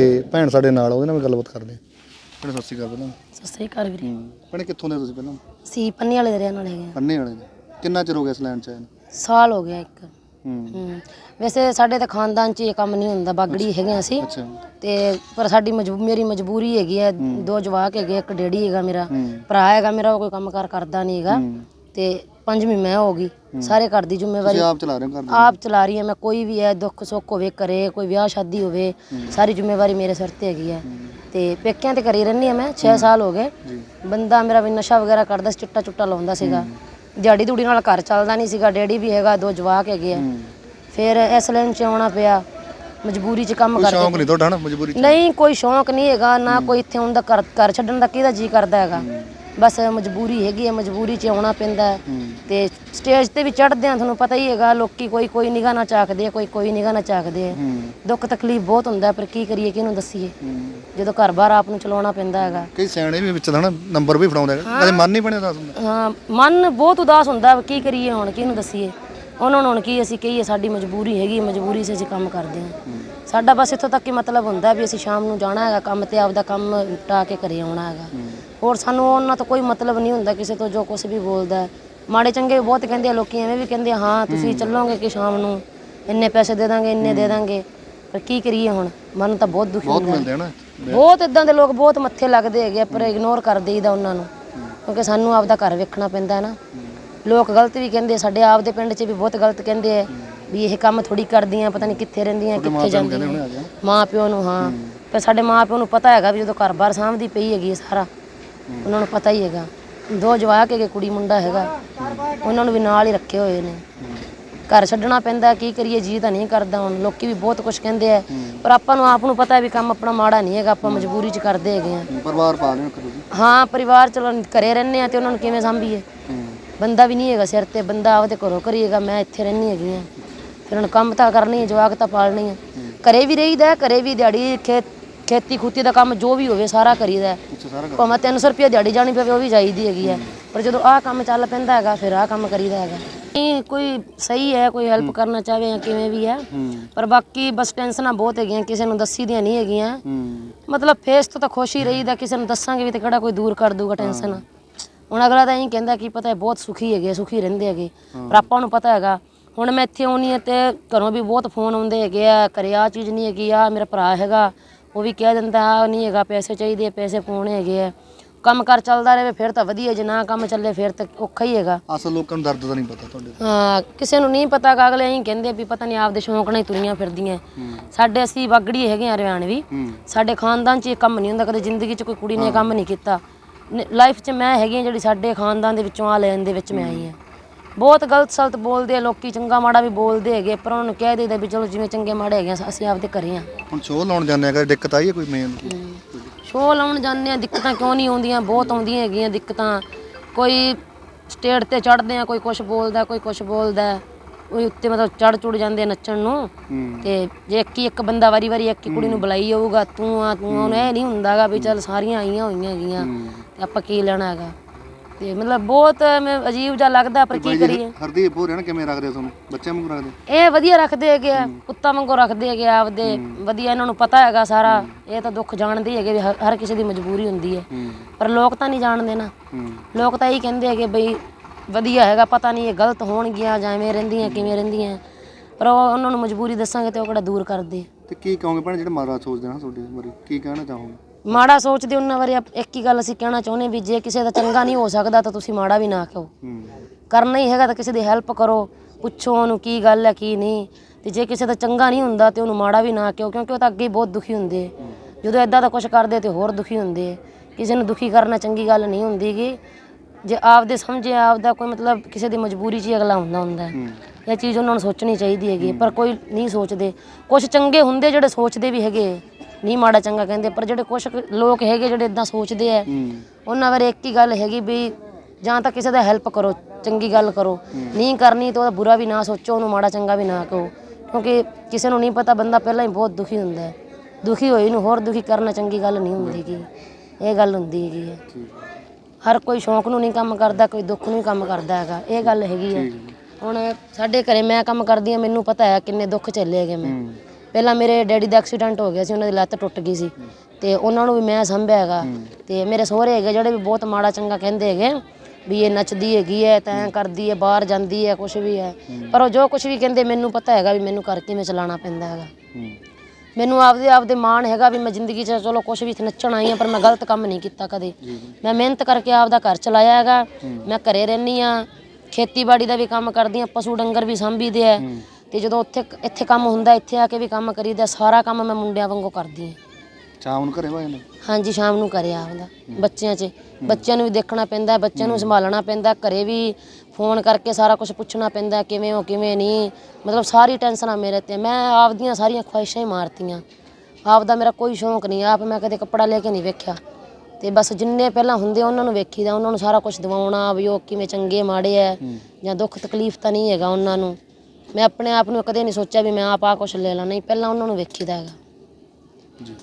ਤੇ ਭੈਣ ਸਾਡੇ ਨਾਲ ਆ, ਉਹਦੇ ਨਾਲ ਵੀ ਗੱਲਬਾਤ ਕਰਦੇ ਹਾਂ ਭੈਣੇ ਸਤਿ ਸ਼੍ਰੀ ਅਕਾਲ ਪਹਿਲਾਂ ਸਤਿ ਸ੍ਰੀ ਅਕਾਲ ਵੀਰੇ। ਭੈਣੇ ਕਿੱਥੋਂ ਦੇ ਤੁਸੀਂ ਪਹਿਲਾਂ? ਸੀ ਪੰਨੀ ਵਾਲੇ ਦੇ ਰਹਿਣ ਵਾਲੇ ਹੈਗੇ। ਅੰਨੇ ਵਾਲੇ ਦੇ। ਕਿੰਨਾ ਚਿਰ ਹੋ ਗਿਆ ਇਸ ਲਾਈਨ ਚ ਆਏ ਨੂੰ? ਸਾਲ ਹੋ ਗਿਆ ਇੱਕ। ਹੂੰ। ਹੂੰ। ਵੈਸੇ ਸਾਡੇ ਤਾਂ ਖਾਨਦਾਨ 'ਚ ਇਹ ਕੰਮ ਨਹੀਂ ਹੁੰਦਾ ਬਾਗੜੀ ਹੈਗੇ ਅਸੀਂ। ਅੱਛਾ। ਤੇ ਪਰ ਸਾਡੀ ਮਜਬੂ ਮੇਰੀ ਮਜਬੂਰੀ ਹੈਗੀ ਹੈ। ਦੋ ਜਵਾਕ ਹੈਗੇ ਇੱਕ ਡੈਡੀ ਹੈਗਾ ਮੇਰਾ। ਹੂੰ। ਭਰਾ ਹੈਗਾ ਮੇਰਾ ਉਹ ਕੋਈ ਕੰਮਕਾਰ ਕਰਦਾ ਨਹੀਂ ਹੈਗਾ। ਹੂੰ। ਤੇ ਪੰਜਵੀਂ ਮੈਂ ਹੋ ਗਈ। ਸਾਰੇ ਘਰ ਦੀ ਜ਼ਿੰਮੇਵਾਰੀ ਤੁਸੀਂ ਆਪ ਚਲਾ ਰਹੇ ਹੋ ਘਰ ਦੇ ਆਪ ਚਲਾ ਰਹੀ ਹਾਂ ਮੈਂ ਕੋਈ ਵੀ ਹੈ ਦੁੱਖ ਸੁੱਖ ਹੋਵੇ ਕਰੇ ਕੋਈ ਵਿਆਹ ਸ਼ਾਦੀ ਹੋਵੇ ਸਾਰੀ ਜ਼ਿੰਮੇਵਾਰੀ ਮੇਰੇ ਸਿਰ ਤੇ ਹੈਗੀ ਹੈ। ਤੇ ਪੇਕਿਆਂ ਤੇ ਘਰੇ ਰਹਿੰਦੀ ਹਾਂ ਮੈਂ 6 ਸਾਲ ਹੋ ਗਏ। ਬੰਦਾ ਮੇਰਾ ਵੀ ਨਸ਼ਾ ਵਗੈਰਾ ਕਰਦਾ ਸੀ ਚਿੱਟਾ ਚੁੱਟਾ ਲਾਉਂਦਾ ਸੀਗਾ। ਦਿਹਾੜੀ ਦੂੜੀ ਨਾਲ ਘਰ ਚੱਲਦਾ ਨਹੀਂ ਸੀਗਾ ਡੈਡੀ ਵੀ ਹੈਗਾ ਦੋ ਜਵਾਕ ਹੈਗੇ ਆ। ਫਿਰ ਇਸ ਲਾਈਨ 'ਚ ਆਉਣਾ ਪਿਆ ਮਜਬੂਰੀ 'ਚ ਕੰਮ ਕਰਦੇ ਸ਼ੌਂਕ ਨਹੀਂ ਤੁਹਾਡਾ ਨਾ ਮਜਬੂਰੀ ਚ? ਨਹੀਂ ਕੋਈ ਸ਼ੌਂਕ ਨਹੀਂ ਹੈਗਾ ਨਾ ਕੋਈ ਇੱਥੇ ਆਉਣ ਦਾ ਘਰ ਛੱਡਣ ਦਾ ਕਿਹਦਾ ਜੀ ਕਰਦਾ ਹੈਗਾ। ਬਸ ਮਜਬੂਰੀ ਹੈਗੀ ਹੈ ਮਜਬੂਰੀ 'ਚ ਆਉਣਾ ਪੈਂਦਾ ਹੈ। ਤੇ ਸਟੇਜ ਤੇ ਵੀ ਚੜ੍ਹਦੇ ਆ ਤੁਹਾਨੂੰ ਪਤਾ ਹੀ ਹੈਗਾ ਲੋਕੀ ਕੋਈ ਕੋਈ ਨਿਗਾਹ ਨਾ ਚਾਕਦੇ ਆ ਕੋਈ ਕੋਈ ਨਿਗਾਹ ਨਾ ਚਾਕਦੇ ਆ। ਹੂੰ। ਦੁੱਖ ਤਕਲੀਫ ਬਹੁਤ ਹੁੰਦਾ ਹੈ, ਪਰ ਕੀ ਕਰੀਏ ਕਿਹਨੂੰ ਦੱਸੀਏ। ਜਦੋਂ ਘਰ-ਬਾਰ ਆਪ ਨੂੰ ਚਲਾਉਣਾ ਪੈਂਦਾ ਹੈਗਾ। ਕਈ ਸਿਆਣੇ ਵੀ ਵਿੱਚ ਦਾ ਨਾ ਨੰਬਰ ਵੀ ਫੜਾਉਂਦੇ ਹੈਗੇ ਕਦੇ ਮਨ ਨਹੀਂ ਬਣਿਆ ਦੱਸ ਹੁੰਦਾ ਹਾਂ ਮਨ ਬਹੁਤ ਉਦਾਸ ਹੁੰਦਾ ਕੀ ਕਰੀਏ ਹੁਣ ਕਿਹਨੂੰ ਦੱਸੀਏ? ਉਹਨਾਂ ਨੂੰ ਹੁਣ ਕੀ ਅਸੀਂ ਕਹੀਏ ਸਾਡੀ ਮਜਬੂਰੀ ਹੈਗੀ ਮਜਬੂਰੀ 'ਚ ਅਸੀਂ ਕੰਮ ਕਰਦੇ ਹਾਂ। ਸਾਡਾ ਬਸ ਇੱਥੋਂ ਤੱਕ ਹੀ ਮਤਲਬ ਹੁੰਦਾ ਵੀ ਅਸੀਂ ਸ਼ਾਮ ਨੂੰ ਜਾਣਾ ਹੈਗਾ ਕੰਮ ਤੇ ਆਪਦਾ ਕੰਮ ਨਿਪਟਾ ਕੇ ਘਰੇ ਆਉਣਾ ਹੈਗਾ। ਹੋਰ ਸਾਨੂੰ ਉਹਨਾਂ ਤੋਂ ਕੋਈ ਮਤਲਬ ਨਹੀਂ ਹੁੰਦਾ ਕਿਸੇ ਤੋਂ ਜੋ ਕੁਝ ਵੀ ਬੋਲਦਾ। ਮਾੜੇ ਚੰਗੇ ਬਹੁਤ ਕਹਿੰਦੇ ਆ ਲੋਕੀ ਐਵੇਂ ਵੀ ਕਹਿੰਦੇ ਆ ਹਾਂ ਤੁਸੀਂ ਚੱਲੋਗੇ ਕਿ ਸ਼ਾਮ ਨੂੰ? ਇੰਨੇ ਪੈਸੇ ਦੇ ਦਾਂਗੇ ਇੰਨੇ ਦੇ ਦਾਂਗੇ। ਪਰ ਕੀ ਕਰੀਏ ਹੁਣ? ਮਨ ਤਾਂ ਬਹੁਤ ਦੁਖੀ ਬਹੁਤ ਹੁੰਦਾ। ਮਿਲਦੇ ਹਨ ਬਹੁਤ ਇਦਾਂ ਦੇ ਲੋਕ ਬਹੁਤ ਮੱਥੇ ਲੱਗਦੇ ਹੈਗੇ ਆ, ਪਰ ਇਗਨੋਰ ਕਰ ਦੇਈਦਾ ਉਹਨਾਂ ਨੂੰ। ਕਿਉਂਕਿ ਸਾਨੂੰ ਆਪਦਾ ਘਰ ਵੇਖਣਾ ਪੈਂਦਾ ਹੈ ਨਾ। ਲੋਕ ਗਲਤ ਵੀ ਕਹਿੰਦੇ ਆ, ਸਾਡੇ ਆਪ ਦੇ ਪਿੰਡ 'ਚ ਵੀ ਬਹੁਤ ਗਲਤ ਕਹਿੰਦੇ ਆ ਵੀ ਇਹ ਕੰਮ ਥੋੜੀ ਕਰਦੀਆਂ ਪਤਾ ਨਹੀਂ ਕਿੱਥੇ ਰਹਿੰਦੀਆਂ ਕਿੱਥੇ ਜਾਂਦੀਆਂ। ਆ ਮਾਂ ਪਿਓ ਨੂੰ ਹਾਂ। ਪਰ ਸਾਡੇ ਮਾਂ ਪਿਓ ਨੂੰ ਪਤਾ ਹੈਗਾ ਵੀ ਜਦੋਂ ਘਰ-ਬਾਰ ਸਾਂਭਦੀ ਪਈ ਹੈਗੀ ਹੈ ਸਾਰਾ। ਉਹਨਾਂ ਨੂੰ ਪਤਾ ਹੀ ਹੈਗਾ। ਦੋ ਜਵਾਕ ਹੈਗੇ ਕੁੜੀ ਮੁੰਡਾ ਹੈਗਾ। ਉਹਨਾਂ ਨੂੰ ਵੀ ਨਾਲ ਹੀ ਰੱਖੇ ਹੋਏ ਨੇ। ਘਰ ਛੱਡਣਾ ਪੈਂਦਾ ਕੀ ਕਰੀਏ ਜੀ ਤਾਂ ਨਹੀਂ ਕਰਦਾ ਹੁਣ। ਲੋਕੀ ਵੀ ਬਹੁਤ ਕੁਝ ਕਹਿੰਦੇ ਆ। ਪਰ ਆਪਾਂ ਨੂੰ ਆਪ ਨੂੰ ਪਤਾ ਵੀ ਕੰਮ ਆਪਣਾ ਮਾੜਾ ਨਹੀਂ ਹੈਗਾ ਆਪਾਂ ਮਜਬੂਰੀ 'ਚ ਕਰਦੇ ਹੈਗੇ ਆ। ਪਰਿਵਾਰ ਪਾ ਰਹੇ ਹੋ ਤੁਸੀਂ ਹਾਂ ਪਰਿਵਾਰ ਚਲੋ ਘਰੇ ਰਹਿੰਦੇ ਆ ਤੇ ਉਹਨਾਂ ਨੂੰ ਕਿਵੇਂ ਸੰਭੀਏ? ਬੰਦਾ ਵੀ ਨਹੀਂ ਹੈਗਾ ਸਿਰ ਤੇ ਬੰਦਾ ਆਪਦੇ ਘਰੋਂ ਕਰੀਏਗਾ ਮੈਂ ਇੱਥੇ ਰਹਿੰਦੀ ਹੈਗੀ ਆ। ਫਿਰ ਹੁਣ ਕੰਮ ਤਾਂ ਕਰਨੀ ਹੈ ਜਵਾਕ ਤਾਂ ਪਾਲਣੀ ਹੈ। ਘਰੇ ਵੀ ਰਹੀਦਾ ਘਰੇ ਵੀ ਦਿਹਾੜੀ ਖੇਤ ਖੇਤੀ ਖੂਤੀ ਦਾ ਕੰਮ ਜੋ ਵੀ ਹੋਵੇ ਸਾਰਾ ਕਰੀਦਾ। ਅੱਛਾ ਸਾਰਾ ਕਰ ਭਾਵੇਂ 300 ਰੁਪਏ ਦਿਹਾੜੀ ਜਾਣੀ ਪਵੇ ਉਹ ਵੀ ਜਾਈਦੀ ਹੈਗੀ ਹੈ। ਪਰ ਜਦੋਂ ਆਹ ਕੰਮ ਚੱਲ ਪੈਂਦਾ ਹੈਗਾ ਫਿਰ ਆਹ ਕੰਮ ਕਰੀਦਾ ਹੈਗਾ। ਨਹੀਂ ਕੋਈ ਸਹੀ ਹੈ ਕੋਈ ਹੈਲਪ ਕਰਨਾ ਚਾਹਵੇ ਜਾਂ ਕਿਵੇਂ ਵੀ ਹੈ। ਪਰ ਬਾਕੀ ਬਸ ਟੈਨਸ਼ਨਾਂ ਬਹੁਤ ਹੈਗੀਆਂ ਕਿਸੇ ਨੂੰ ਦੱਸੀ ਦੀਆਂ ਨਹੀਂ ਹੈਗੀਆਂ। ਮਤਲਬ ਫੇਸ ਤੋਂ ਤਾਂ ਖੁਸ਼ ਹੀ ਰਹੀਦਾ ਕਿਸੇ ਨੂੰ ਦੱਸਾਂਗੇ ਵੀ ਤੇ ਕਿਹੜਾ ਕੋਈ ਦੂਰ ਕਰ ਦੂਗਾ ਟੈਨਸ਼ਨ। ਹੁਣ ਅਗਲਾ ਤਾਂ ਇਹੀ ਕਹਿੰਦਾ ਕਿ ਪਤਾ ਹੈ ਬਹੁਤ ਸੁਖੀ ਹੈਗੇ ਸੁਖੀ ਰਹਿੰਦੇ ਹੈਗੇ। ਪਰ ਆਪਾਂ ਨੂੰ ਪਤਾ ਹੈਗਾ ਹੁਣ ਮੈਂ ਇੱਥੇ ਆਉਣੀ ਹੈ ਤੇ ਘਰੋਂ ਵੀ ਬਹੁਤ ਫੋਨ ਆਉਂਦੇ ਹੈਗੇ ਆ ਘਰੇ ਆ ਚੀਜ਼ ਨਹੀਂ ਹੈਗੀ ਆ ਮੇਰਾ ਭਰਾ ਹੈਗਾ। ਉਹ ਵੀ ਕਹਿ ਦਿੰਦਾ ਆ ਨਹੀਂ ਹੈਗਾ ਪੈਸੇ ਚਾਹੀਦੇ ਆ, ਪੈਸੇ ਪਾਉਣੇ ਹੈਗੇ ਆ। ਕੰਮ ਕਰ ਚੱਲਦਾ ਰਹੇ ਫਿਰ ਤਾਂ ਵਧੀਆ ਜੇ ਨਾ ਕੰਮ ਚੱਲੇ ਫਿਰ ਤਾਂ ਔਖਾ ਹੀ ਹੈਗਾ। ਅਸਲ ਲੋਕਾਂ ਨੂੰ ਦਰਦ ਦਾ ਨਹੀਂ ਪਤਾ ਤੁਹਾਡੇ ਹਾਂ ਕਿਸੇ ਨੂੰ ਨਹੀਂ ਪਤਾ ਗਾ ਅਗਲੇ ਐਂ ਕਹਿੰਦੇ ਵੀ ਪਤਾ ਨਹੀਂ ਆਪਦੇ ਸ਼ੌਂਕ ਨਾਲ ਹੀ ਤੁਰੀਆਂ ਫਿਰਦੀਆਂ। ਸਾਡੇ ਅਸੀਂ ਬਾਗੜੀ ਹੈਗੇ ਆ ਹਰਿਆਣਵੀ ਹੂੰ। ਸਾਡੇ ਖਾਨਦਾਨ 'ਚ ਇਹ ਕੰਮ ਨਹੀਂ ਹੁੰਦਾ ਕਦੇ ਜ਼ਿੰਦਗੀ 'ਚ ਕੋਈ ਕੁੜੀ ਨੇ ਇਹ ਕੰਮ ਨਹੀਂ ਕੀਤਾ। ਲਾਈਫ 'ਚ ਮੈਂ ਹੈਗੀ ਹਾਂ ਜਿਹੜੀ ਸਾਡੇ ਖਾਨਦਾਨ ਦੇ ਵਿੱਚੋਂ ਆ ਲੈਣ ਦੇ ਵਿੱਚ ਮੈਂ ਆਈ ਹਾਂ ਬਹੁਤ ਗਲਤ ਸਲਤ ਬੋਲਦੇ ਆ ਲੋਕੀ ਚੰਗਾ ਮਾੜਾ ਵੀ ਬੋਲਦੇ ਹੈਗੇ ਪਰ ਉਹਨਾਂ ਨੂੰ ਕਹਿ ਦੇਈਦਾ ਵੀ ਚਲੋ ਜਿਵੇਂ ਚੰਗੇ ਮਾੜੇ ਹੈਗੇ ਆ, ਅਸੀਂ ਆਪਦੇ ਘਰੇ ਆ। ਹੁਣ ਸ਼ੋਅ ਲਾਉਣ ਜਾਂਦੇ ਆ ਕਦੇ ਦਿੱਕਤ ਆਈ ਹੈ ਕੋਈ ਮੇਨ ਸ਼ੋਅ ਲਾਉਣ ਜਾਂਦੇ ਆ ਦਿੱਕਤਾਂ ਕਿਉਂ ਨਹੀਂ ਆਉਂਦੀਆਂ? ਬਹੁਤ ਆਉਂਦੀਆਂ ਹੈਗੀਆਂ ਦਿੱਕਤਾਂ। ਕੋਈ ਸਟੇਜ ਤੇ ਚੜਦੇ ਆ ਕੋਈ ਕੁਝ ਬੋਲਦਾ ਕੋਈ ਕੁਝ ਬੋਲਦਾ ਕੋਈ ਉੱਤੇ ਮਤਲਬ ਚੜ ਚੁੜ ਜਾਂਦੇ ਆ ਨੱਚਣ ਨੂੰ। ਹੂੰ। ਤੇ ਜੇ ਇੱਕ ਹੀ ਇੱਕ ਬੰਦਾ ਵਾਰੀ ਵਾਰੀ ਇੱਕ ਹੀ ਕੁੜੀ ਨੂੰ ਬੁਲਾਈ ਜਾਊਗਾ ਤੂੰ ਆ ਤੂੰ ਆ ਉਹਨੂੰ ਇਹ ਨਹੀਂ ਹੁੰਦਾਗਾ ਵੀ ਚੱਲ ਸਾਰੀਆਂ ਆਈਆਂ ਹੋਈਆਂ ਹੈਗੀਆਂ। ਤੇ ਆਪਾਂ ਕੀ ਲੈਣਾ ਹੈਗਾ? ਤੇ ਮਤਲਬ ਬਹੁਤ ਐਵੇਂ ਅਜੀਬ ਜਿਹਾ ਲੱਗਦਾ ਪਰ ਕੀ ਕਰੀਏ? ਹਰਦੀਪ ਹੋ ਨਾ ਕਿਵੇਂ ਰੱਖਦੇ ਹੋ ਤੁਹਾਨੂੰ? ਬੱਚਿਆਂ ਵਾਂਗੂ ਰੱਖਦੇ ਇਹ ਵਧੀਆ ਰੱਖਦੇ ਹੈਗੇ ਆ ਕੁੱਤਾ ਵਾਂਗੂ ਰੱਖਦੇ ਹੈਗੇ ਆ ਆਪਦੇ ਵਧੀਆ ਇਹਨਾਂ ਨੂੰ ਪਤਾ ਹੈਗਾ ਸਾਰਾ। ਇਹ ਤਾਂ ਦੁੱਖ ਜਾਣਦੇ ਹੀ ਹੈਗੇ ਵੀ ਹਰ ਹਰ ਕਿਸੇ ਦੀ ਮਜਬੂਰੀ ਹੁੰਦੀ ਹੈ। ਹੂੰ। ਪਰ ਲੋਕ ਤਾਂ ਨਹੀਂ ਜਾਣਦੇ ਨਾ। ਹੂੰ। ਲੋਕ ਤਾਂ ਇਹੀ ਕਹਿੰਦੇ ਹੈਗੇ ਬਈ ਵਧੀਆ ਹੈਗਾ ਪਤਾ ਨਹੀਂ ਇਹ ਗਲਤ ਹੋਣਗੀਆਂ ਜਾਂ ਐਵੇਂ ਰਹਿੰਦੀਆਂ ਕਿਵੇਂ ਰਹਿੰਦੀਆਂ। ਪਰ ਉਹ ਉਹਨਾਂ ਨੂੰ ਮਜਬੂਰੀ ਦੱਸਾਂਗੇ ਤੇ ਉਹ ਕਿਹੜਾ ਦੂਰ ਕਰਦੇ। ਤੇ ਕੀ ਕਹੋਗੇ ਭੈਣ ਜਿਹੜੇ ਮਾਰਾ ਸੋਚਦੇ ਨਾ ਤੁਹਾਡੀ ਬਾਰੇ? ਕੀ ਕਹਿਣਾ ਚਾਹੋਗੇ? ਮਾੜਾ ਸੋਚਦੇ ਉਹਨਾਂ ਬਾਰੇ ਆਪ- ਇੱਕ ਹੀ ਗੱਲ ਅਸੀਂ ਕਹਿਣਾ ਚਾਹੁੰਦੇ ਵੀ ਜੇ ਕਿਸੇ ਦਾ ਚੰਗਾ ਨਹੀਂ ਹੋ ਸਕਦਾ ਤਾਂ ਤੁਸੀਂ ਮਾੜਾ ਵੀ ਨਾ ਕਹੋ। ਕਰਨਾ ਹੀ ਹੈਗਾ ਤਾਂ ਕਿਸੇ ਦੀ ਹੈਲਪ ਕਰੋ ਪੁੱਛੋ ਉਹਨੂੰ ਕੀ ਗੱਲ ਹੈ ਕੀ ਨਹੀਂ। ਤੇ ਜੇ ਕਿਸੇ ਦਾ ਚੰਗਾ ਨਹੀਂ ਹੁੰਦਾ ਤੇ ਉਹਨੂੰ ਮਾੜਾ ਵੀ ਨਾ ਕਹੋ ਕਿਉਂਕਿ ਉਹ ਤਾਂ ਅੱਗੇ ਹੀ ਬਹੁਤ ਦੁਖੀ ਹੁੰਦੇ। ਜਦੋਂ ਇਦਾਂ ਦਾ ਕੁਝ ਕਰਦੇ ਤੇ ਹੋਰ ਦੁਖੀ ਹੁੰਦੇ। ਕਿਸੇ ਨੂੰ ਦੁਖੀ ਕਰਨਾ ਚੰਗੀ ਗੱਲ ਨਹੀਂ ਹੁੰਦੀਗੀ ਜੇ ਆਪਦੇ ਸਮਝੇ ਆਪਦਾ ਕੋਈ ਮਤਲਬ ਕਿਸੇ ਦੀ ਮਜਬੂਰੀ 'ਚ ਹੀ ਅਗਲਾ ਹੁੰਦਾ ਹੁੰਦਾ ਹੈ। ਇਹ ਚੀਜ਼ ਉਹਨਾਂ ਨੂੰ ਸੋਚਣੀ ਚਾਹੀਦੀ ਹੈਗੀ ਹੈ, ਪਰ ਕੋਈ ਨਹੀਂ ਸੋਚਦੇ। ਕੁਝ ਚੰਗੇ ਹੁੰਦੇ ਜਿਹੜੇ ਸੋਚਦੇ ਵੀ ਹੈਗੇ ਨਹੀਂ ਮਾੜਾ ਚੰਗਾ ਕਹਿੰਦੇ ਪਰ ਜਿਹੜੇ ਕੁਝ ਲੋਕ ਹੈਗੇ ਜਿਹੜੇ ਇਦਾਂ ਸੋਚਦੇ ਆ ਉਹਨਾਂ ਬਾਰੇ ਇੱਕ ਹੀ ਗੱਲ ਹੈਗੀ ਵੀ ਜਾਂ ਤਾਂ ਕਿਸੇ ਦਾ ਹੈਲਪ ਕਰੋ ਚੰਗੀ ਗੱਲ ਕਰੋ। ਨਹੀਂ ਕਰਨੀ ਤਾਂ ਉਹਦਾ ਬੁਰਾ ਵੀ ਨਾ ਸੋਚੋ ਉਹਨੂੰ ਮਾੜਾ ਚੰਗਾ ਵੀ ਨਾ ਕਹੋ। ਕਿਉਂਕਿ ਕਿਸੇ ਨੂੰ ਨਹੀਂ ਪਤਾ ਬੰਦਾ ਪਹਿਲਾਂ ਹੀ ਬਹੁਤ ਦੁਖੀ ਹੁੰਦਾ ਹੈ। ਦੁਖੀ ਹੋਈ ਨੂੰ ਹੋਰ ਦੁਖੀ ਕਰਨਾ ਚੰਗੀ ਗੱਲ ਨਹੀਂ ਹੁੰਦੀ ਗੀ ਇਹ ਗੱਲ ਹੁੰਦੀ ਹੈਗੀ ਹੈ। ਹਰ ਕੋਈ ਸ਼ੌਂਕ ਨੂੰ ਨਹੀਂ ਕੰਮ ਕਰਦਾ ਕੋਈ ਦੁੱਖ ਨੂੰ ਹੀ ਕੰਮ ਕਰਦਾ ਹੈਗਾ। ਇਹ ਗੱਲ ਹੈਗੀ ਹੈ। ਹੁਣ ਸਾਡੇ ਘਰੇ ਮੈਂ ਕੰਮ ਕਰਦੀ ਹਾਂ ਮੈਨੂੰ ਪਤਾ ਹੈ ਕਿੰਨੇ ਦੁੱਖ ਝੱਲੇ ਹੈਗੇ ਮੈਂ। ਪਹਿਲਾਂ ਮੇਰੇ ਡੈਡੀ ਦਾ ਐਕਸੀਡੈਂਟ ਹੋ ਗਿਆ ਸੀ ਉਹਨਾਂ ਦੀ ਲੱਤ ਟੁੱਟ ਗਈ ਸੀ। ਤੇ ਉਹਨਾਂ ਨੂੰ ਵੀ ਮੈਂ ਸੰਭਿਆ ਹੈਗਾ। ਤੇ ਮੇਰੇ ਸਹੁਰੇ ਹੈਗੇ ਜਿਹੜੇ ਵੀ ਬਹੁਤ ਮਾੜਾ ਚੰਗਾ ਕਹਿੰਦੇ ਹੈਗੇ ਵੀ ਇਹ ਨੱਚਦੀ ਹੈਗੀ ਹੈ ਤਾਂ ਐਂ ਕਰਦੀ ਹੈ ਬਾਹਰ ਜਾਂਦੀ ਹੈ ਕੁਝ ਵੀ ਹੈ। ਪਰ ਉਹ ਜੋ ਕੁਝ ਵੀ ਕਹਿੰਦੇ ਮੈਨੂੰ ਪਤਾ ਹੈਗਾ ਵੀ ਮੈਨੂੰ ਕਰ ਕਿਵੇਂ ਚਲਾਉਣਾ ਪੈਂਦਾ ਹੈਗਾ। ਮੈਨੂੰ ਆਪਦੇ ਆਪਦੇ ਮਾਣ ਹੈਗਾ ਵੀ ਮੈਂ ਜ਼ਿੰਦਗੀ 'ਚ ਚਲੋ ਕੁਝ ਵੀ ਨੱਚਣ ਆਈ ਹਾਂ ਪਰ ਮੈਂ ਗਲਤ ਕੰਮ ਨਹੀਂ ਕੀਤਾ ਕਦੇ। ਮੈਂ ਮਿਹਨਤ ਕਰਕੇ ਆਪਦਾ ਘਰ ਚਲਾਇਆ ਹੈਗਾ। ਮੈਂ ਘਰੇ ਰਹਿੰਦੀ ਆ ਖੇਤੀਬਾੜੀ ਦਾ ਵੀ ਕੰਮ ਕਰਦੀ ਆ ਪਸ਼ੂ ਡੰਗਰ ਵੀ ਸੰਭੀਦੇ ਆ। ਤੇ ਜਦੋਂ ਉੱਥੇ ਇੱਥੇ ਕੰਮ ਹੁੰਦਾ ਇੱਥੇ ਆ ਕੇ ਵੀ ਕੰਮ ਕਰੀਦਾ ਸਾਰਾ ਕੰਮ ਮੈਂ ਮੁੰਡਿਆਂ ਵਾਂਗੂ ਕਰਦੀ ਆ ਸ਼ਾਮ ਨੂੰ ਘਰੇ ਵਾ ਜਾਂਦੇ? ਹਾਂਜੀ ਸ਼ਾਮ ਨੂੰ ਕਰਿਆ ਆਪਦਾ ਬੱਚਿਆਂ 'ਚ। ਬੱਚਿਆਂ ਨੂੰ ਵੀ ਦੇਖਣਾ ਪੈਂਦਾ ਬੱਚਿਆਂ ਨੂੰ ਸੰਭਾਲਣਾ ਪੈਂਦਾ ਘਰੇ ਵੀ ਫੋਨ ਕਰਕੇ ਸਾਰਾ ਕੁਝ ਪੁੱਛਣਾ ਪੈਂਦਾ ਕਿਵੇਂ ਹੋ ਕਿਵੇਂ ਨਹੀਂ। ਮਤਲਬ ਸਾਰੀ ਟੈਨਸ਼ਨਾਂ ਮੇਰੇ ਤੇ ਮੈਂ ਆਪਦੀਆਂ ਸਾਰੀਆਂ ਖੁਆਇਸ਼ਾਂ ਹੀ ਮਾਰਤੀਆਂ। ਆਪਦਾ ਮੇਰਾ ਕੋਈ ਸ਼ੌਂਕ ਨਹੀਂ ਆਪ ਮੈਂ ਕਦੇ ਕੱਪੜਾ ਲੈ ਕੇ ਨਹੀਂ ਵੇਖਿਆ। ਤੇ ਬਸ ਜਿੰਨੇ ਪਹਿਲਾਂ ਹੁੰਦੇ ਉਹਨਾਂ ਨੂੰ ਵੇਖੀਦਾ ਉਹਨਾਂ ਨੂੰ ਸਾਰਾ ਕੁਝ ਦਿਵਾਉਣਾ ਵੀ ਉਹ ਕਿਵੇਂ ਚੰਗੇ ਮਾੜੇ ਐ ਜਾਂ ਦੁੱਖ ਤਕਲੀਫ ਤਾਂ ਨਹੀਂ ਹੈਗਾ ਉਹਨਾਂ ਨੂੰ। ਮੈਂ ਆਪਣੇ ਆਪ ਨੂੰ ਕਦੇ ਨਹੀਂ ਸੋਚਿਆ ਵੀ ਮੈਂ ਆਪ ਆ ਕੁਝ ਲੈ ਲਾਂ। ਨਹੀਂ, ਪਹਿਲਾਂ ਉਹਨਾਂ ਨੂੰ ਵੇਖੀਦਾ ਹੈਗਾ। ਜੀ।